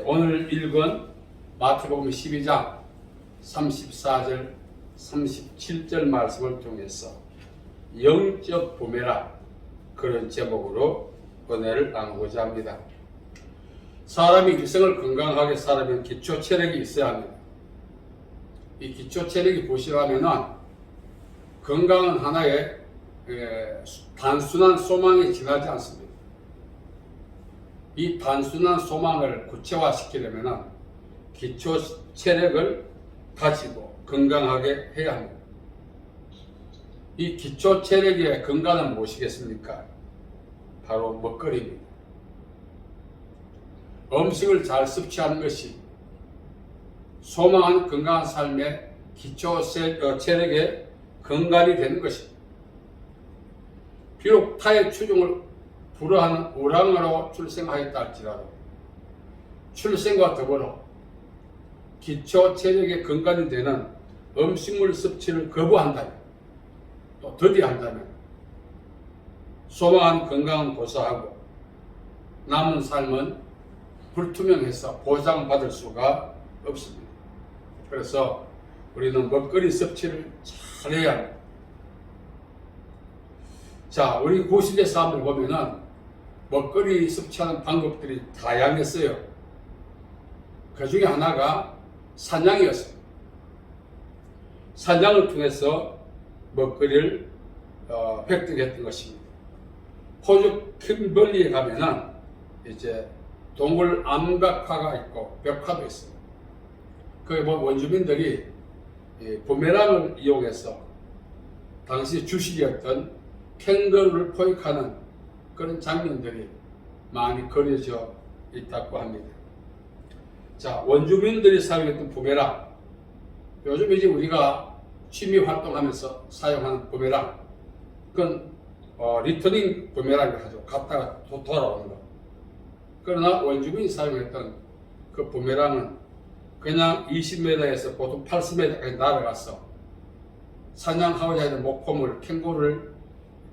오늘 읽은 마태복음 12장 34절 37절 말씀을 통해서 영적 부메라 그런 제목으로 은혜를 나누고자 합니다. 사람이 일생을 건강하게 살려면 기초 체력이 있어야 합니다. 이 기초 체력이 부실하면은 건강은 하나의 에, 단순한 소망에 지나지 않습니다. 이 단순한 소망을 구체화시키려면 기초 체력을 가지고 건강하게 해야 합니다. 이 기초 체력의 건강은 무엇이겠습니까? 바로 먹거리입니다. 음식을 잘 섭취하는 것이 소망한 건강한 삶의 기초 체- 어, 체력의 건강이 되는 것입니다. 비록 타의 추종을 불허하는 우랑으로 출생하였다 할지라도 출생과 더불어 기초 체력의 근간이 되는 음식물 섭취를 거부한다면 또 더디한다면 소망한 건강은 고사하고 남은 삶은 불투명해서 보장받을 수가 없습니다. 그래서 우리는 먹거리 섭취를 잘해야 합니다. 자, 우리 고시대 사람들 보면은 먹거리 섭취하는 방법들이 다양했어요. 그 중에 하나가 사냥이었어요. 사냥을 통해서 먹거리를 어, 획득했던 것입니다. 호주 킴벌리에 가면은 이제 동굴 암각화가 있고 벽화도 있어요. 거기 보면 원주민들이 이 부메랑을 이용해서 당시 주식이었던 캥거루를 포획하는 그런 장면들이 많이 그려져 있다고 합니다. 자, 원주민들이 사용했던 부메랑. 요즘 이제 우리가 취미 활동하면서 사용하는 부메랑. 그건 어, 리터닝 부메랑을 하죠. 갔다가 도- 돌아오는 거. 그러나 원주민이 사용했던 그 부메랑은 그냥 20m에서 보통 80m까지 날아가서 사냥하고자 하는 목포물, 캥거루를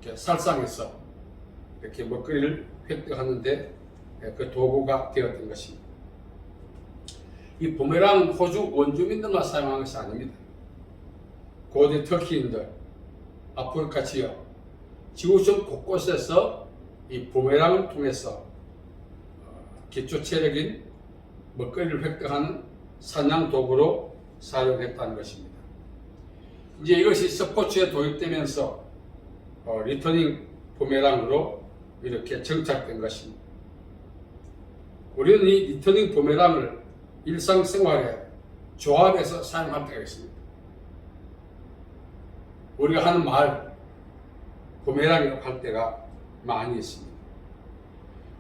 이렇게 살상해서 이렇게 먹거리를 획득하는데 그 도구가 되었던 것입니다. 이 부메랑은 호주 원주민들만 사용한 것이 아닙니다. 고대 터키인들, 아프리카 지역, 지구촌 곳곳에서 이 부메랑을 통해서 어, 기초 체력인 먹거리를 획득하는 사냥 도구로 사용했다는 것입니다. 이제 이것이 스포츠에 도입되면서 어, 리터닝 부메랑으로 이렇게 정착된 것입니다. 우리는 이 리터닝 부메랑을 일상생활에 조합해서 사용할 때가 있습니다. 우리가 하는 말, 부메랑이라고 할 때가 많이 있습니다.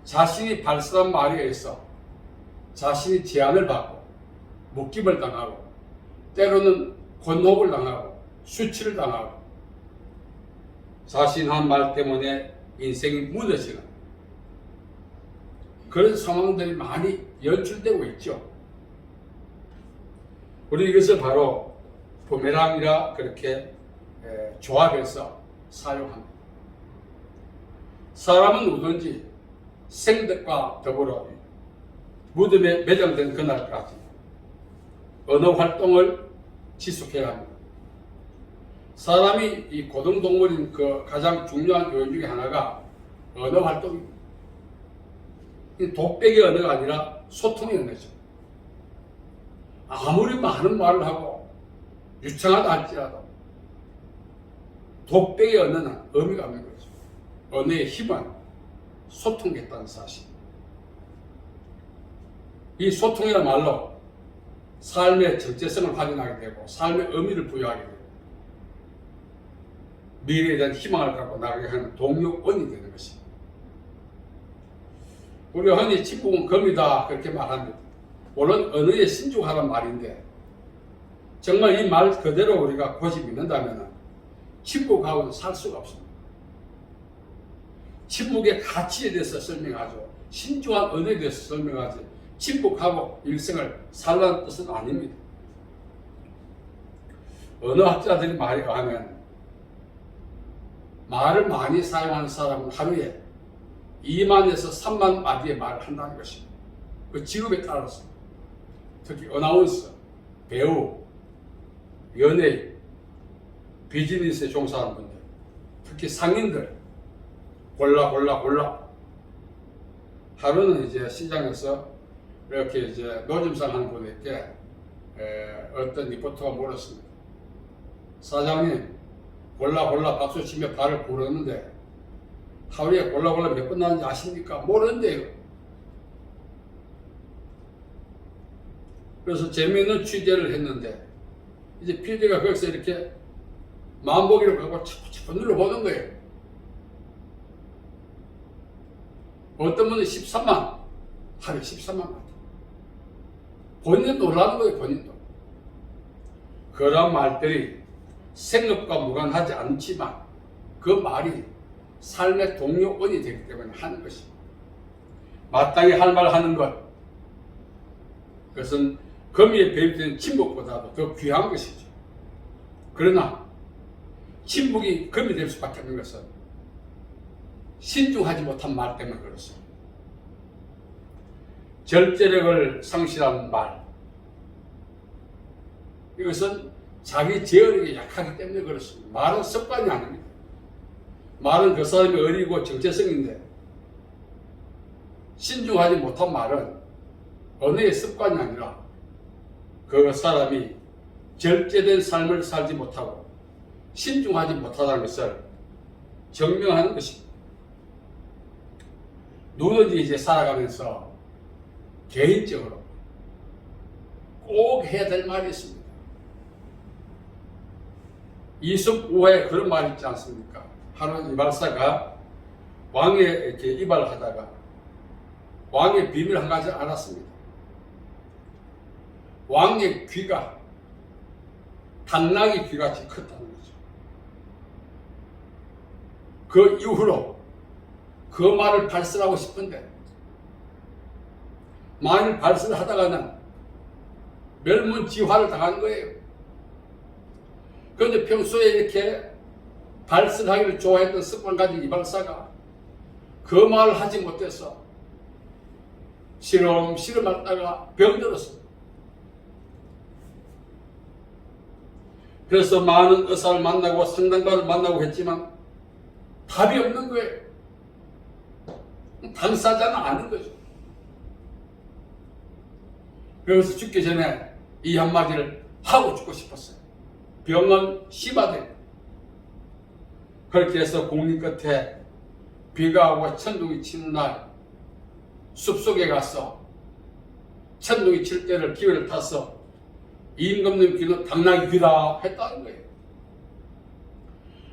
자신이 발설한 말에 의해서 자신이 제한을 받고 묶임을 당하고 때로는 곤혹을 당하고 수치를 당하고 자신 한 말 때문에 인생이 무너지는 그런 상황들이 많이 연출되고 있죠. 우리 이것을 바로 부메랑이라 그렇게 에, 조합해서 사용합니다. 사람은 누든지 생덕과 더불어 무덤에 매장된 그날까지 언어 활동을 지속해야 합니다. 사람이 이 고등동물인 그 가장 중요한 요인 중에 하나가 언어 활동입니다. 이 독백의 언어가 아니라 소통의 언어죠. 아무리 많은 말을 하고 유창하다 할지라도 독백의 언어는 의미가 없는 거죠. 언어의 힘은 소통겠다는 사실. 이 소통이란 말로 삶의 정체성을 확인하게 되고 삶의 의미를 부여하게 되고 미래에 대한 희망을 갖고 나가게 하는 동력원이 되는 것입니다. 우리 흔히 친북은 검이다 그렇게 말합니다. 물론 언어에 신중하란 말인데 정말 이 말 그대로 우리가 고집 있는다면 친북하고는 살 수가 없습니다. 친북의 가치에 대해서 설명하죠. 신중한 언어에 대해서 설명하지. 친북하고 일생을 살라는 뜻은 아닙니다. 언어학자들이 말에 의하면 말을 많이 사용하는 사람은 하루에 2만에서 3만 마디의 말을 한다는 것입니다. 그 직업에 따라서 특히 어나운서, 배우, 연예인, 비즈니스에 종사하는 분들, 특히 상인들 골라 골라 골라 하루는 이제 시장에서 이렇게 이제 노점상 하는 분에게 에, 어떤 리포터가 물었습니다. 사장님 골라 골라 박수 치며 발을 부르는데 하루에 골라 골라 몇 번 나는지 아십니까? 모르는데요. 그래서 재미있는 취재를 했는데 이제 PD가 거기서 이렇게 마음보기를 갖고 자꾸 눌러보는 거예요. 어떤 분은 13만, 하루에 13만 원. 본인도 놀라는 거예요, 본인도. 그런 말들이 생업과 무관하지 않지만 그 말이 삶의 동력원이 되기 때문에 하는 것입니다. 마땅히 할 말 하는 것. 그것은 거미에 배입된 침묵보다도 더 귀한 것이죠. 그러나 침묵이 금이 될 수밖에 없는 것은 신중하지 못한 말 때문에 그렇습니다. 절제력을 상실한 말. 이것은 자기 제어력이 약하기 때문에 그렇습니다. 말은 습관이 아닙니다. 말은 그 사람이 어리고 정체성인데 신중하지 못한 말은 언어의 습관이 아니라 그 사람이 절제된 삶을 살지 못하고 신중하지 못하다는 것을 증명하는 것입니다. 누구든지 이제 살아가면서 개인적으로 꼭 해야 될 말이 있습니다. 이숙우에 그런 말이 있지 않습니까? 하는 이발사가 왕에 이렇게 이발을 하다가 왕의 비밀 한 가지 알았습니다. 왕의 귀가 당나귀 귀같이 컸다는 거죠. 그 이후로 그 말을 발설하고 싶은데 만일 발설하다가는 멸문지화를 당하는 거예요. 그런데 평소에 이렇게 발설하기를 좋아했던 습관 가진 이발사가 그 말을 하지 못해서 시름시름 하다가 병들었습니다. 그래서 많은 의사를 만나고 상담가를 만나고 했지만 답이 없는 거예요. 당사자는 아는 거죠. 그래서 죽기 전에 이 한마디를 하고 죽고 싶었어요. 병은 심하대. 그렇게 해서 공리 끝에 비가 오고 천둥이 치는 날 숲속에 가서 천둥이 칠 때를 기회를 타서 임금님 귀는 당나귀 귀다 했다는 거예요.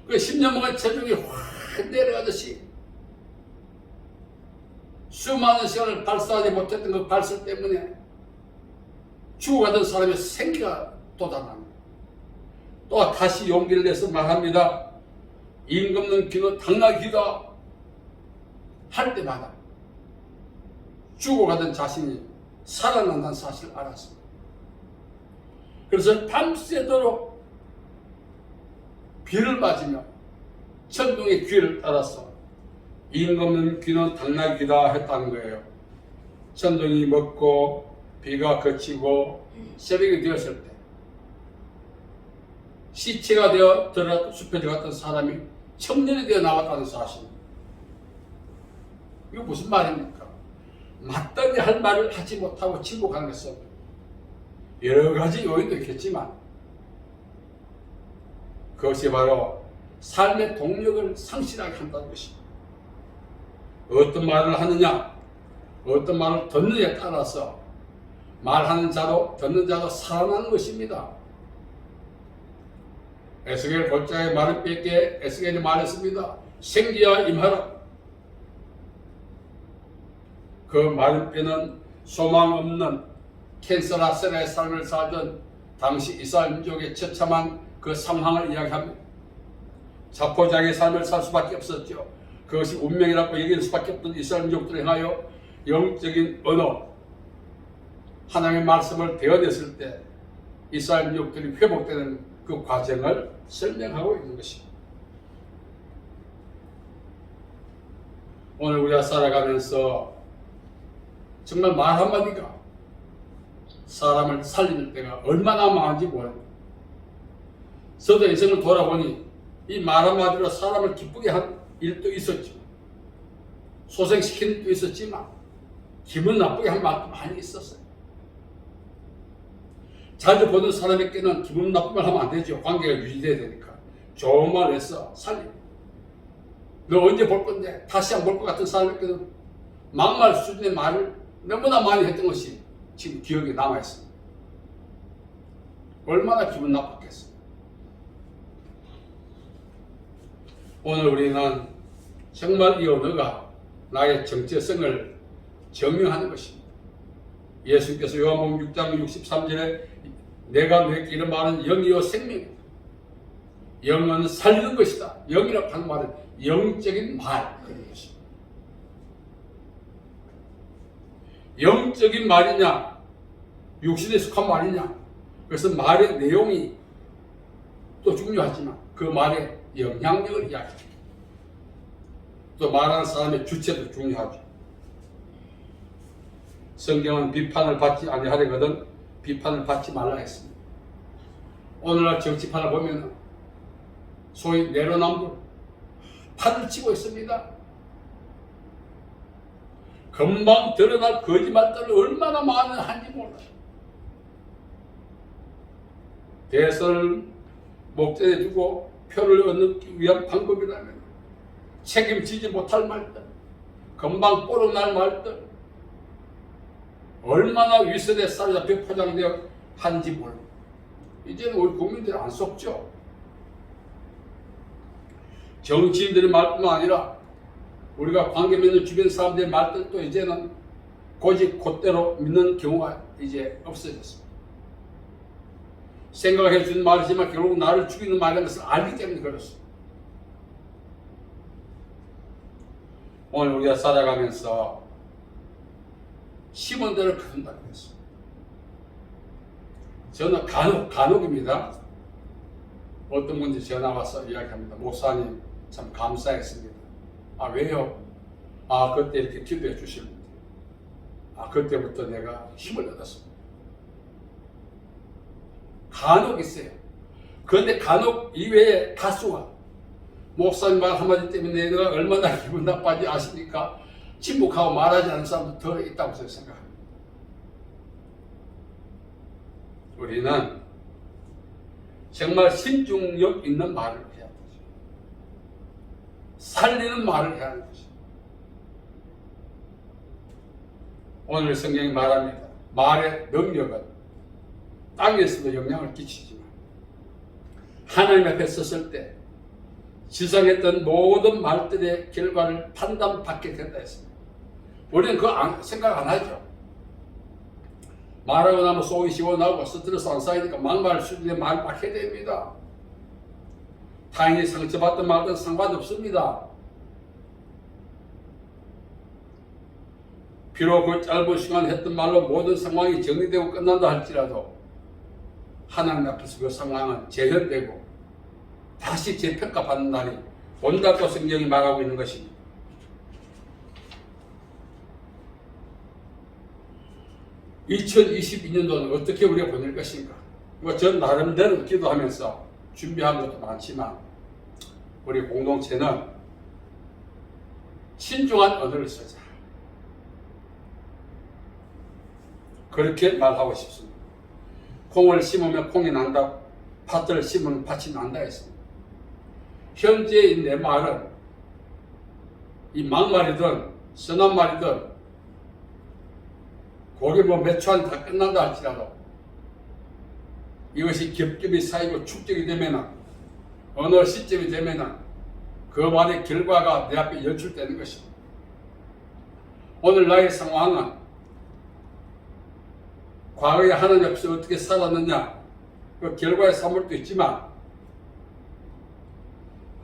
그 10년 만에 체중이 확 내려가듯이 수많은 시간을 발사하지 못했던 그 발설 때문에 죽어가던 사람의 생기가 돋아납니다. 또 다시 용기를 내서 말합니다. 임금님 귀는 당나귀다 할 때마다 죽어가던 자신이 살아난다는 사실을 알았습니다. 그래서 밤새도록 비를 맞으며 천둥의 귀를 따라서 임금님 귀는 당나귀다 했다는 거예요. 천둥이 먹고 비가 그치고 새벽이 되었을 때 시체가 되어 들어 숲에 들어갔던 사람이 청년이 되어 나왔다는 사실. 이거 무슨 말입니까? 마땅히 할 말을 하지 못하고 침묵한 것은 여러 가지 요인도 있겠지만 그것이 바로 삶의 동력을 상실하게 한다는 것입니다. 어떤 말을 하느냐, 어떤 말을 듣느냐에 따라서 말하는 자도 듣는 자도 살아나는 것입니다. 에스겔 골짜기 말을 뺏게 에스겔이 말했습니다. 생기야 임하라. 그 말을 빼는 소망 없는 캔서라셀의 삶을 살던 당시 이스라엘 민족의 처참한 그 상황을 이야기합니다. 자포자기의 삶을 살 수밖에 없었죠. 그것이 운명이라고 얘기할 수밖에 없던 이스라엘 민족들을 향하여 영적인 언어, 하나님의 말씀을 배워냈을 때 이스라엘 민족들이 회복되는 그 과정을 설명하고 있는 것입니다. 오늘 우리가 살아가면서 정말 말 한마디가 사람을 살리는 때가 얼마나 많은지 몰라. 저도 인생을 돌아보니 이 말 한마디로 사람을 기쁘게 한 일도 있었지만 소생시킨 일도 있었지만 기분 나쁘게 한 말도 많이 있었어요. 자주 보는 사람에게는 기분 말 하면 안 되죠. 관계가 유지돼야 되니까. 좋은 말 해서 살리고. 너 언제 볼 건데? 다시 안 볼 것 같은 사람에게는 막말 수준의 말을 너무나 많이 했던 것이 지금 기억에 남아있습니다. 얼마나 기분 나빴겠어요. 오늘 우리는 정말 이 언어가 나의 정체성을 증명하는 것입니다. 예수께서 요한복음 6장 63절에 내가 너에게 말은 영이요 생명이다. 영은 살리는 것이다. 영이라고 하는 말은 영적인 말 그런 것입니다. 영적인 말이냐 육신에 속한 말이냐 그래서 말의 내용이 또 중요하지만 그 말의 영향력을 이야기합니다. 또 말하는 사람의 주체도 중요하죠. 성경은 비판을 받지 아니하려거든 비판을 받지 말라 했습니다. 오늘날 정치판을 보면 소위 내로남불 판을 치고 있습니다. 금방 드러날 거짓말들을 얼마나 많이 한지 몰라요. 대선을 목전에 두고 표를 얻기 위한 방법이라면 책임지지 못할 말들, 금방 뽀록날 말들, 얼마나 위선에 사로잡혀 포장되어 한지 몰라. 이제는 우리 국민들이 안 속죠. 정치인들의 말뿐만 아니라 우리가 관계 맺는 주변 사람들의 말들도 이제는 고집 곧대로 믿는 경우가 이제 없어졌습니다. 생각해 주는 말이지만 결국 나를 죽이는 말이라는 것을 알기 때문에 그렇습니다. 오늘 우리가 살아가면서 심은 대로 거둔다고 했습니다. 저는 간혹, 간혹입니다. 어떤 분이 전화 와서 이야기합니다. 목사님 참 감사했습니다. 아 왜요? 아 그때 이렇게 기도해 주시는데 아 그때부터 내가 힘을 얻었습니다. 간혹 있어요. 그런데 간혹 이외에 다수가 목사님 말 한마디 때문에 내가 얼마나 기분 나빠지 아십니까? 침묵하고 말하지 않는 사람도 더 있다고 생각합니다. 우리는 정말 신중력 있는 말을 해야 되죠. 살리는 말을 해야 하는 것입니다. 오늘 성경이 말합니다. 말의 능력은 땅에서도 영향을 끼치지만 하나님 앞에 섰을 때 지성했던 모든 말들의 결과를 판단받게 된다 했습니다. 우리는 그거 안- 생각 안 하죠. 말하고 나면 속이 시원하고 스트레스 안 쌓이니까 막말 수준의 말막 해야 됩니다. 타인이 상처받든 말든 상관없습니다. 비록 그 짧은 시간 했던 말로 모든 상황이 정리되고 끝난다 할지라도 하나님 앞에서 그 상황은 재현되고 다시 재평가받는 날이 온다고 성경이 말하고 있는 것입니다. (2022년도는) 어떻게 우리가 보낼 것인가? 뭐 전 나름대로 기도하면서 준비한 것도 많지만 우리 공동체는 신중한 언어를 쓰자. 그렇게 말하고 싶습니다. 콩을 심으면 콩이 난다. 팥을 심으면 팥이 난다 했습니다. 현재의 내 말은 이 막말이든 선한 말이든 거기 뭐몇 초 안에 다 끝난다 할지라도 이것이 겹겹이 쌓이고 축적이 되면은 어느 시점이 되면은 그 말의 결과가 내 앞에 연출되는 것입니다. 오늘 나의 상황은 과거에 하나님 앞에서 어떻게 살았느냐 그 결과의 산물도 있지만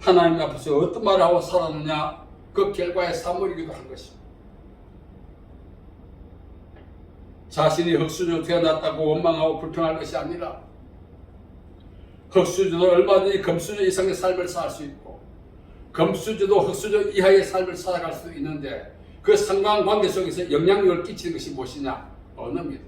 하나님 앞에서 어떤 말을 하고 살았느냐 그 결과의 산물이기도 한 것입니다. 자신이 흙수저 태어났다고 원망하고 불평할 것이 아니라 흙수저도 얼마든지 금수저 이상의 삶을 살 수 있고 금수저도 흙수저 이하의 삶을 살아갈 수 있는데 그 상관관계 속에서 영향력을 끼치는 것이 무엇이냐? 언어입니다.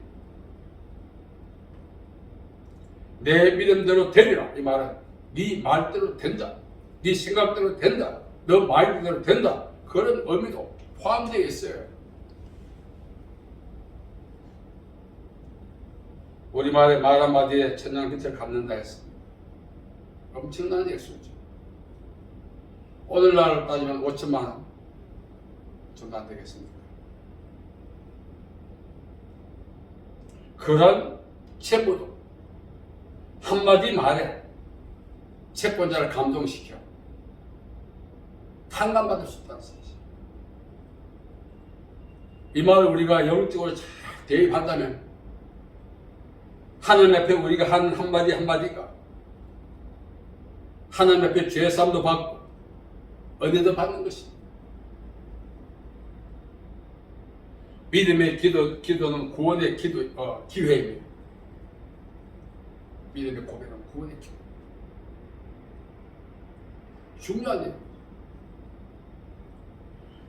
내 믿음대로 되리라 이 말은 네 말대로 된다. 네 생각대로 된다. 너 마인드대로 된다. 그런 의미도 포함되어 있어요. 우리말의 말 한마디에 천냥 빛을 갚는다 했습니다. 엄청난 액수죠. 오늘날 따지면 5천만 원 정도 안 되겠습니까? 그런 체부도 한마디 말에 채권자를 감동시켜 탕감받을 수 있다는 사실. 이 말을 우리가 영적으로 잘 대입한다면 하나님 앞에 우리가 한 한마디 한마디가 하나님 앞에 죄사함도 받고 은혜도 받는 것입니다. 믿음의 기도, 기도는 구원의 기도, 어, 기회입니다. 믿음의 고백은 구원의 기회. 중요한 일.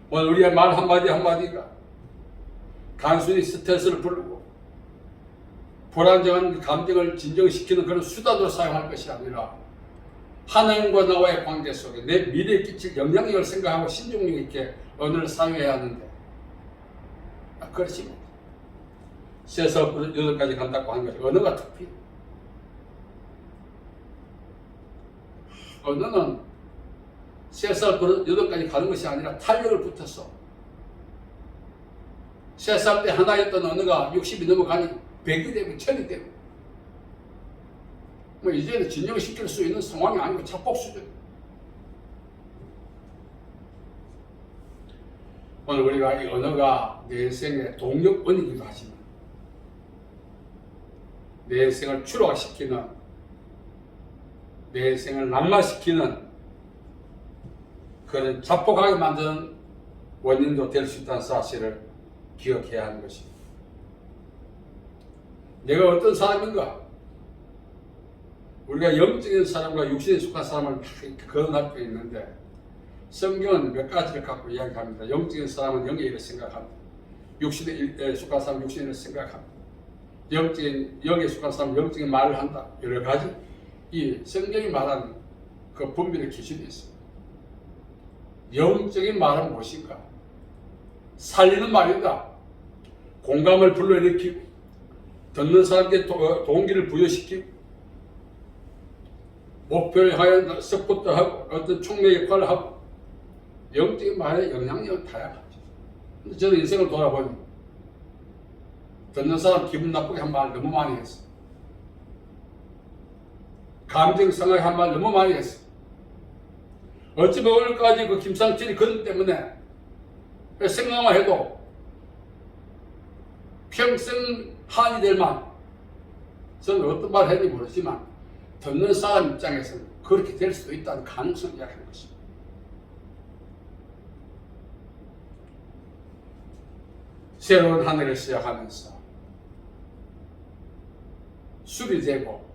오늘 우리의 말 한마디 한마디가 단순히 스트레스를 부르고 불안정한 감정을 진정시키는 그런 수단으로 사용할 것이 아니라 하나님과 나와의 관계 속에 내 미래에 끼칠 영향력을 생각하고 신중력 있게 언어를 사용해야 하는데 아, 그렇지 못. 세서 여덟 가지 간다고 하는 것이 언어가 특히 언어는 세살 버릇 여덟 가지 가는 것이 아니라 탄력을 붙었어. 세살때 하나였던 언어가 60이 넘어가니 100이 되고 1000이 되고 뭐 이제는 진정시킬 수 있는 상황이 아니고 자폭 수준. 오늘 우리가 이 언어가 내 인생의 동력원이기도 하지만 내 인생을 추락시키는 내 인생을 낙마시키는 그런 자폭하게 만드는 원인도 될 수 있다는 사실을 기억해야 하는 것입니다. 내가 어떤 사람인가? 우리가 영적인 사람과 육신에 속한 사람을 거론할 수 있는데 성경은 몇 가지를 갖고 이야기합니다. 영적인 사람은 영의 일을 생각합니다. 육신에 속한 사람은 육신의 일을 생각합니다. 영적인 영에 속한 사람은 영적인 말을 한다. 여러 가지 이 성경이 말하는 그 분별의 기준이 있습니다. 영적인 말은 무엇인가? 살리는 말이다. 공감을 불러일으키고 듣는 사람께 동기를 부여시키고 목표를 하여 서포트 하고 어떤 총매 역할을 하고 영적인 말에 영향력은 다양하죠. 근데 저는 인생을 돌아보니 듣는 사람 기분 나쁘게 한 말 너무 많이 했어. 감정 상하게 한 말 너무 많이 했어. 어찌 오늘까지 그 김상철이 그것 때문에 생각만 해도 평생 한이 될 만. 저는 어떤 말 했는지 모르지만 듣는 사람 입장에서는 그렇게 될 수도 있다는 가능성을 이야기하는 것입니다. 새로운 한 해를 시작하면서 수리되고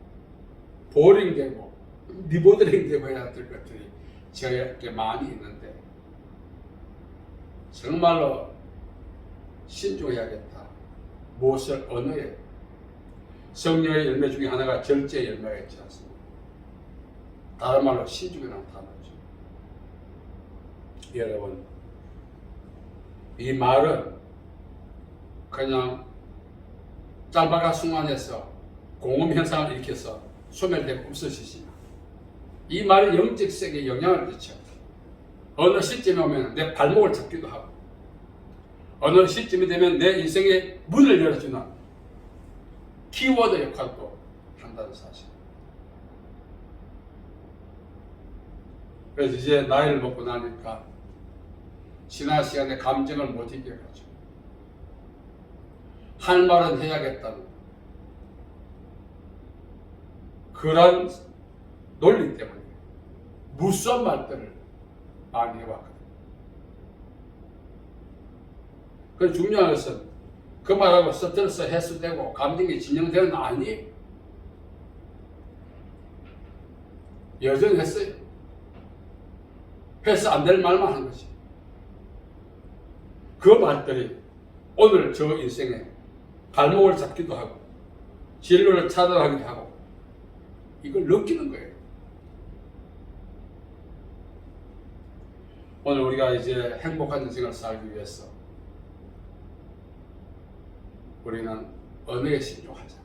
보링되고 리모델링되고 해야 될 것들이 저에게 많이 있는데 정말로 신중해야겠다. 무엇을 언어에 성령의 열매 중에 하나가 절제 열매가 있지 않습니까? 다른 말로 신중이라는 단어죠. 여러분, 이 말은 그냥 짤바가 순간에서 공업 현상을 일으켜서 소멸되고 없어지지만 이 말이 영적 세계에 영향을 끼쳐. 어느 시점에 오면 내 발목을 잡기도 하고 어느 시점이 되면 내 인생의 문을 열어주는 키워드 역할도 한다는 사실. 그래서 이제 나이를 먹고 나니까 지난 시간에 감정을 못 이겨가지고 할 말은 해야겠다는 그런 논리 때문에 무수한 말들을 많이 해왔거든요. 그 중요한 것은 그 말하고 스트레스 해소되고 감정이 진정되는 아니 여전히 했어요. 해서 안될 말만 한 거지. 그 말들이 오늘 저 인생에 발목을 잡기도 하고 진로를 차단하기도 하고 이걸 느끼는 거예요. 오늘 우리가 이제 행복한 인생을 살기 위해서 우리는 언어에 신중하자.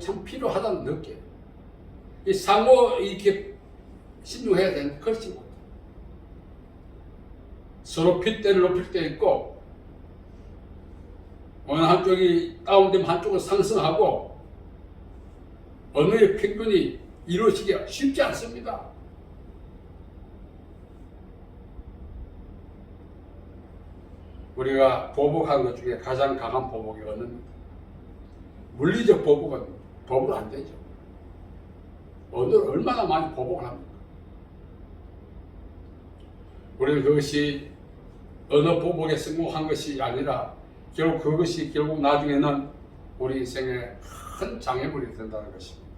참 필요하다는 느껴요. 이 상호 이렇게 신중해야 되는데 그렇지 못해. 서로 핏대를 높일 때 있고 어느 한쪽이 다운되면 한쪽은 상승하고 언어의 평균이 이루어지기가 쉽지 않습니다. 우리가 보복한 것 중에 가장 강한 보복이 언어입니다. 물리적 보복은 보복 안 되죠. 언어를 얼마나 많이 보복을 합니까? 우리는 그것이 언어 보복에 성공한 것이 아니라 결국 그것이 결국 나중에는 우리 인생에 큰 장애물이 된다는 것입니다.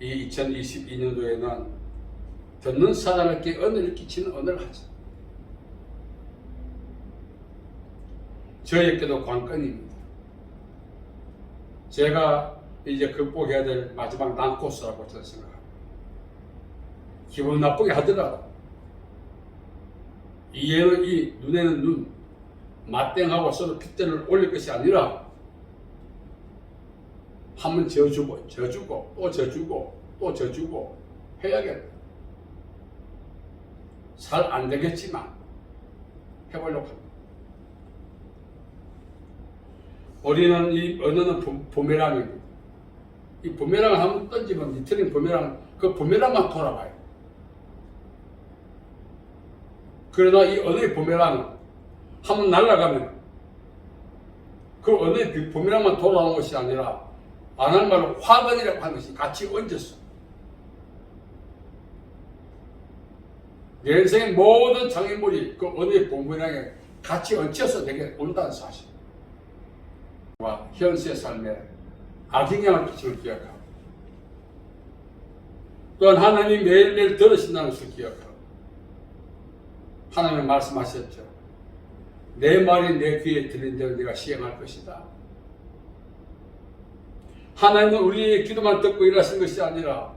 이 2022년도에는 듣는 사람에게 언어를 끼치는 언어를 하자. 저에게도 관건입니다. 제가 이제 극복해야 될 마지막 난코스라고 저는 생각합니다. 기분 나쁘게 하더라도 이에는 이, 눈에는 눈, 맞땡하고 서로 핏대를 올릴 것이 아니라 한번 져주고 져주고 또 져주고 또 져주고 해야겠다. 잘 안 되겠지만 해보려고 합니다. 우리는 이 언어는 부- 부메랑입니다. 이 부메랑을 한번 던지면 니트린 부메랑 그 부메랑만 돌아가요. 그러나 이 언어의 부메랑은 한번 날아가면 그 언어의 비- 부메랑만 돌아오는 것이 아니라 안 할 말로 화근이라고 하는 것이 같이 얹었어. 내 인생의 모든 장애물이 그 언어의 부메랑에 같이 얹혀서 내게 온다는 사실. 와 현세 삶에 악영향을 끼치는 기억하고 또한 하나님이 매일매일 들으신다는 것을 기억하고 하나님 말씀하셨죠. 내 말이 내 귀에 들린 대로 내가 시행할 것이다. 하나님은 우리의 기도만 듣고 일하신 것이 아니라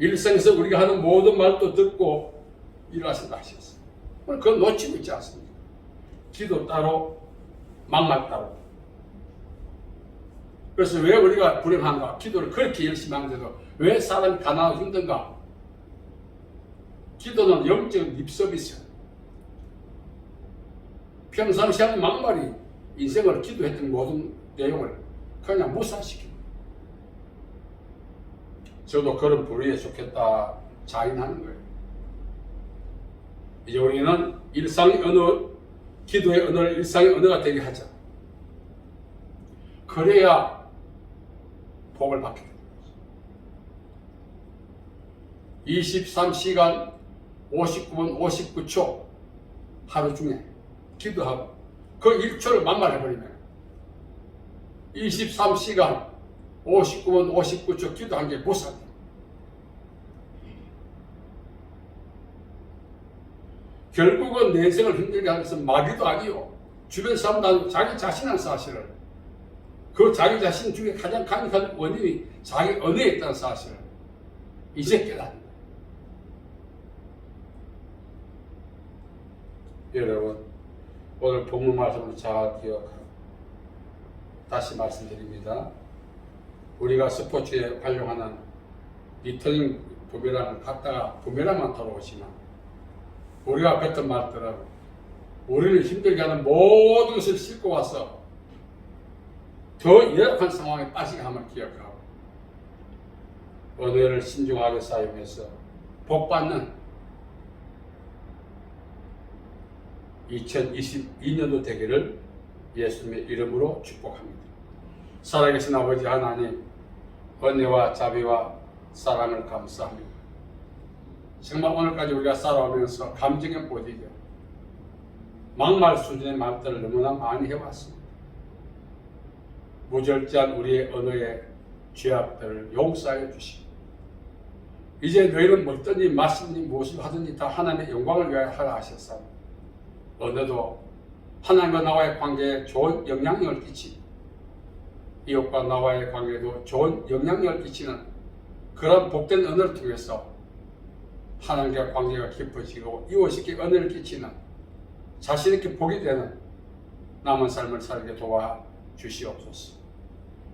일생에서 우리가 하는 모든 말도 듣고 일하신다 하셨어요. 그건 놓치고 있지 않습니까? 기도 따로, 막말 따로. 그래서 왜 우리가 불행한가? 기도를 그렇게 열심히 하는데도 왜 사람이 가난하고 힘든가? 기도는 영적 립서비스. 평상시 하는 막말이 인생을 기도했던 모든 내용을 그냥 무사시킵니다. 저도 그런 부류에 속했다 자인하는 거예요. 이제 우리는 일상의 언어, 기도의 언어를 일상의 언어가 되게 하자. 그래야 복을 받게 됩니다. 23시간 59분 59초 하루 중에 기도하고 그 1초를 만만해버리면 23시간 59분 59초 기도한 게 무사돼. 결국은 내 인생을 힘들게 것은 마귀도 아니요. 주변 사람도 자기 자신한 사실을 그 자기 자신 중에 가장 강력한 원인이 자기 언어에 있다는 사실을 이제 깨닫는 거예요. 여러분, 오늘 본문 말씀을 잘 기억하고 다시 말씀드립니다. 우리가 스포츠에 활용하는 리터닝 부메랑을 갖다가 부메랑만 돌아오지만 우리가 뱉은 말들은 우리를 힘들게 하는 모든 것을 싣고 와서 더 열악한 상황에 빠지게 함을 기억하고 언어를 신중하게 사용해서 복받는 2022년도 되기를 예수님의 이름으로 축복합니다. 살아계신 아버지 하나님 은혜와 자비와 사랑을 감사합니다. 정말 오늘까지 우리가 살아오면서 못 이겨 막말 수준의 말들을 너무나 많이 해왔습니다. 무절제한 우리의 언어의 죄악들을 용서하여 주시고 이제 너희는 먹든지 마시든지 무엇을 하든지 다 하나님의 영광을 위하여 하라 하셨어. 어느도 하나님과 나와의 관계에 좋은 영향력을 끼치 이웃과 나와의 관계에도 좋은 영향력을 끼치는 그런 복된 언어를 통해서 하나님과 관계가 깊어지고 이웃에게 은혜를 끼치는 자신에게 복이 되는 남은 삶을 살게 도와 주시옵소서.